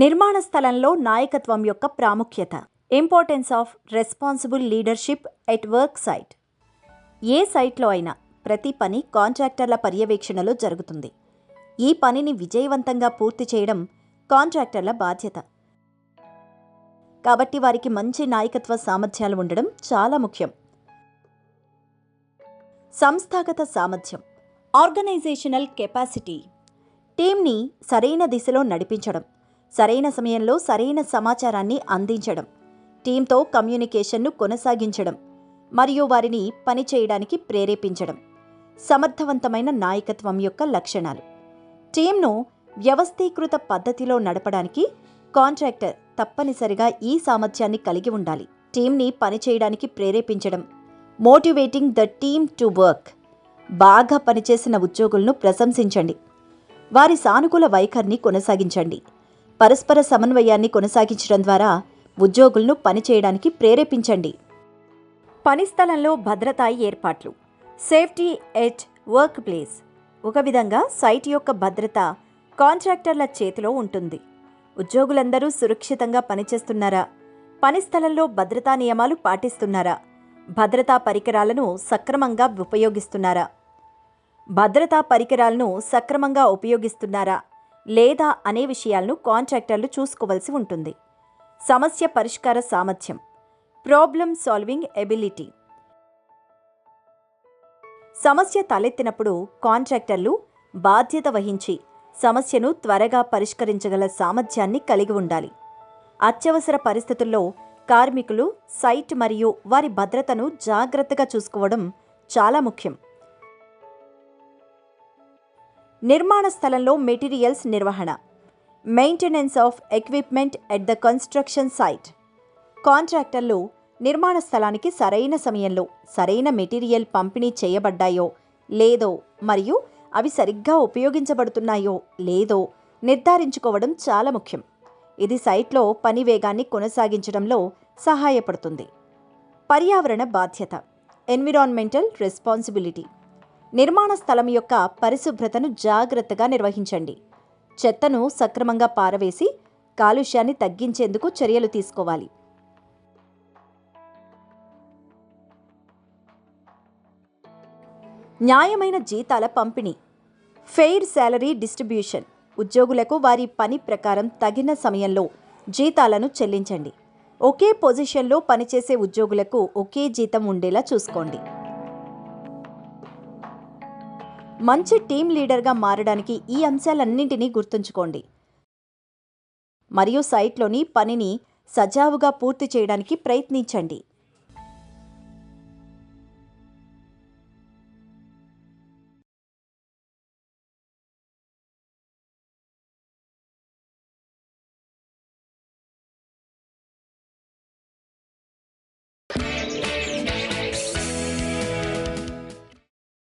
నిర్మాణ స్థలంలో నాయకత్వం యొక్క ప్రాముఖ్యత. Importance of responsible leadership at work site. ఏ సైట్లో అయినా ప్రతి పని కాంట్రాక్టర్ల పర్యవేక్షణలో జరుగుతుంది. ఈ పనిని విజయవంతంగా పూర్తి చేయడం కాంట్రాక్టర్ల బాధ్యత. కాబట్టి వారికి మంచి నాయకత్వ సామర్థ్యాలు ఉండడం చాలా ముఖ్యం. సంస్థాగత సామర్థ్యం. Organisational capacity. టీంని సరైన దిశలో నడిపించడం. సరైన సమయంలో సరైన సమాచారాన్ని అందించడం టీంతో కమ్యూనికేషన్ను కొనసాగించడం మరియు వారిని పనిచేయడానికి ప్రేరేపించడం సమర్థవంతమైన నాయకత్వం యొక్క లక్షణాలు. టీంను వ్యవస్థీకృత పద్ధతిలో నడపడానికి కాంట్రాక్టర్ తప్పనిసరిగా ఈ సామర్థ్యాన్ని కలిగి ఉండాలి. టీంని పనిచేయడానికి ప్రేరేపించడం motivating the team to work బాగా పనిచేసిన ఉద్యోగులను ప్రశంసించండి వారి సానుకూల వైఖరిని కొనసాగించండి. పరస్పర సమన్వయాన్ని కొనసాగించడం ద్వారా ఉద్యోగులను పనిచేయడానికి ప్రేరేపించండి. పని స్థలంలో భద్రతా ఏర్పాట్లు. Safety at workplace. ఒక విధంగా సైట్ యొక్క భద్రత కాంట్రాక్టర్ల చేతిలో ఉంటుంది. ఉద్యోగులందరూ సురక్షితంగా పనిచేస్తున్నారా? పని స్థలంలో భద్రతా నియమాలు పాటిస్తున్నారా? భద్రతా పరికరాలను సక్రమంగా ఉపయోగిస్తున్నారా? భద్రతా పరికరాలను సక్రమంగా ఉపయోగిస్తున్నారా? లేదా అనే విషయాలను కాంట్రాక్టర్లు చూసుకోవలసి ఉంటుంది. సమస్య పరిష్కార సామర్థ్యం. Problem solving ability. సమస్య తలెత్తినప్పుడు కాంట్రాక్టర్లు బాధ్యత వహించి సమస్యను త్వరగా పరిష్కరించగల సామర్థ్యాన్ని కలిగి ఉండాలి. అత్యవసర పరిస్థితుల్లో కార్మికులు సైట్ మరియు వారి భద్రతను జాగ్రత్తగా చూసుకోవడం చాలా ముఖ్యం. నిర్మాణ స్థలంలో మెటీరియల్స్ నిర్వహణ. Maintenance of equipment at the construction site. కాంట్రాక్టర్లు నిర్మాణ స్థలానికి సరైన సమయంలో సరైన మెటీరియల్ పంపిణీ చేయబడ్డాయో లేదో మరియు అవి సరిగ్గా ఉపయోగించబడుతున్నాయో లేదో నిర్ధారించుకోవడం చాలా ముఖ్యం. ఇది సైట్లో పని వేగాన్ని కొనసాగించడంలో సహాయపడుతుంది. పర్యావరణ బాధ్యత. Environmental responsibility. నిర్మాణ స్థలం యొక్క పరిశుభ్రతను జాగ్రత్తగా నిర్వహించండి. చెత్తను సక్రమంగా పారవేసి కాలుష్యాన్ని తగ్గించేందుకు చర్యలు తీసుకోవాలి. న్యాయమైన జీతాల పంపిణీ. Fair salary distribution. ఉద్యోగులకు వారి పని ప్రకారం తగిన సమయంలో జీతాలను చెల్లించండి. ఒకే పొజిషన్లో పనిచేసే ఉద్యోగులకు ఒకే జీతం ఉండేలా చూసుకోండి. మంచి టీం లీడర్గా మారడానికి ఈ అంశాలన్నింటినీ గుర్తుంచుకోండి. మరియు సైట్లోని పనిని సజావుగా పూర్తి చేయడానికి ప్రయత్నించండి.